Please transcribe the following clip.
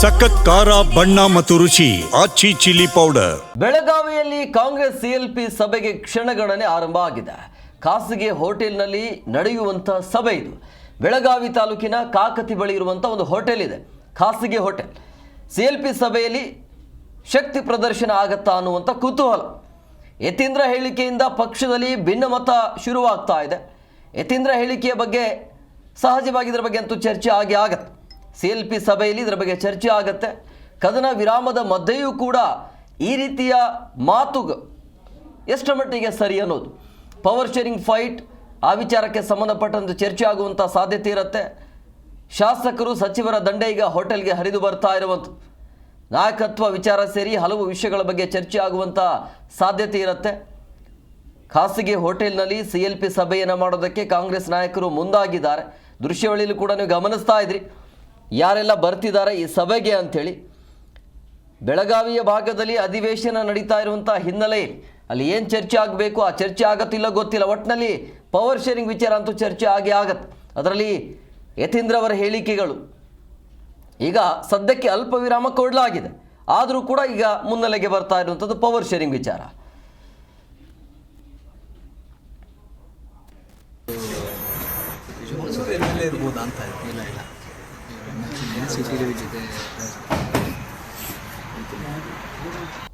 ಸಖತ್ ಖಾರ, ಬಣ್ಣ ಮತ್ತು ರುಚಿ, ಆಚಿ ಚಿಲ್ಲಿ ಪೌಡರ್. ಬೆಳಗಾವಿಯಲ್ಲಿ ಕಾಂಗ್ರೆಸ್ ಸಿಎಲ್ಪಿ ಸಭೆಗೆ ಕ್ಷಣಗಣನೆ ಆರಂಭ ಆಗಿದೆ. ಖಾಸಗಿ ಹೋಟೆಲ್ನಲ್ಲಿ ನಡೆಯುವಂಥ ಸಭೆ ಇದು. ಬೆಳಗಾವಿ ತಾಲೂಕಿನ ಕಾಕತಿ ಬಳಿ ಇರುವಂಥ ಒಂದು ಹೋಟೆಲ್ ಇದೆ. ಖಾಸಗಿ ಹೋಟೆಲ್. ಸಿಎಲ್ಪಿ ಸಭೆಯಲ್ಲಿ ಶಕ್ತಿ ಪ್ರದರ್ಶನ ಆಗತ್ತಾ ಅನ್ನುವಂಥ ಕುತೂಹಲ. ಯತೀಂದ್ರ ಹೇಳಿಕೆಯಿಂದ ಪಕ್ಷದಲ್ಲಿ ಭಿನ್ನಮತ ಶುರುವಾಗ್ತಾ ಇದೆ. ಯತೀಂದ್ರ ಹೇಳಿಕೆಯ ಬಗ್ಗೆ ಸಹಜವಾಗಿ ಇದರ ಬಗ್ಗೆ ಅಂತೂ ಚರ್ಚೆ ಆಗಿ ಆಗತ್ತೆ. ಸಿ ಎಲ್ ಪಿ ಸಭೆಯಲ್ಲಿ ಇದರ ಬಗ್ಗೆ ಚರ್ಚೆ ಆಗುತ್ತೆ. ಕದನ ವಿರಾಮದ ಮಧ್ಯೆಯೂ ಕೂಡ ಈ ರೀತಿಯ ಮಾತು ಎಷ್ಟರ ಮಟ್ಟಿಗೆ ಸರಿ ಅನ್ನೋದು. ಪವರ್ ಶೇರಿಂಗ್ ಫೈಟ್ ಆ ವಿಚಾರಕ್ಕೆ ಸಂಬಂಧಪಟ್ಟಂತೆ ಚರ್ಚೆ ಆಗುವಂಥ ಸಾಧ್ಯತೆ ಇರುತ್ತೆ. ಶಾಸಕರು, ಸಚಿವರ ದಂಡೆ ಈಗ ಹೋಟೆಲ್ಗೆ ಹರಿದು ಬರ್ತಾ ಇರುವಂಥ ನಾಯಕತ್ವ ವಿಚಾರ ಸೇರಿ ಹಲವು ವಿಷಯಗಳ ಬಗ್ಗೆ ಚರ್ಚೆ ಆಗುವಂಥ ಸಾಧ್ಯತೆ ಇರುತ್ತೆ. ಖಾಸಗಿ ಹೋಟೆಲ್ನಲ್ಲಿ ಸಿ ಎಲ್ ಪಿ ಸಭೆಯನ್ನು ಮಾಡೋದಕ್ಕೆ ಕಾಂಗ್ರೆಸ್ ನಾಯಕರು ಮುಂದಾಗಿದ್ದಾರೆ. ದೃಶ್ಯವಳಿಯಲ್ಲೂ ಕೂಡ ನೀವು ಗಮನಿಸ್ತಾ ಇದ್ರಿ. ಯಾರೆಲ್ಲ ಬರ್ತಿದ್ದಾರೆ ಈ ಸಭೆಗೆ ಅಂಥೇಳಿ ಬೆಳಗಾವಿಯ ಭಾಗದಲ್ಲಿ ಅಧಿವೇಶನ ನಡೀತಾ ಇರುವಂಥ ಹಿನ್ನೆಲೆಯಲ್ಲಿ ಅಲ್ಲಿ ಏನು ಚರ್ಚೆ ಆಗಬೇಕು? ಆ ಚರ್ಚೆ ಆಗತ್ತಿಲ್ಲ ಗೊತ್ತಿಲ್ಲ. ಒಟ್ಟಿನಲ್ಲಿ ಪವರ್ ಶೇರಿಂಗ್ ವಿಚಾರ ಅಂತೂ ಚರ್ಚೆ ಆಗೇ ಆಗತ್ತೆ. ಅದರಲ್ಲಿ ಯತೀಂದ್ರ ಅವರ ಹೇಳಿಕೆಗಳು. ಈಗ ಸದ್ಯಕ್ಕೆ ಅಲ್ಪ ವಿರಾಮ ಕೊಡಲಾಗಿದೆ. ಆದರೂ ಕೂಡ ಈಗ ಮುನ್ನೆಲೆಗೆ ಬರ್ತಾ ಇರುವಂಥದ್ದು ಪವರ್ ಶೇರಿಂಗ್ ವಿಚಾರ. ಅಂತ सीसीटीवी जीते हैं। हाँ।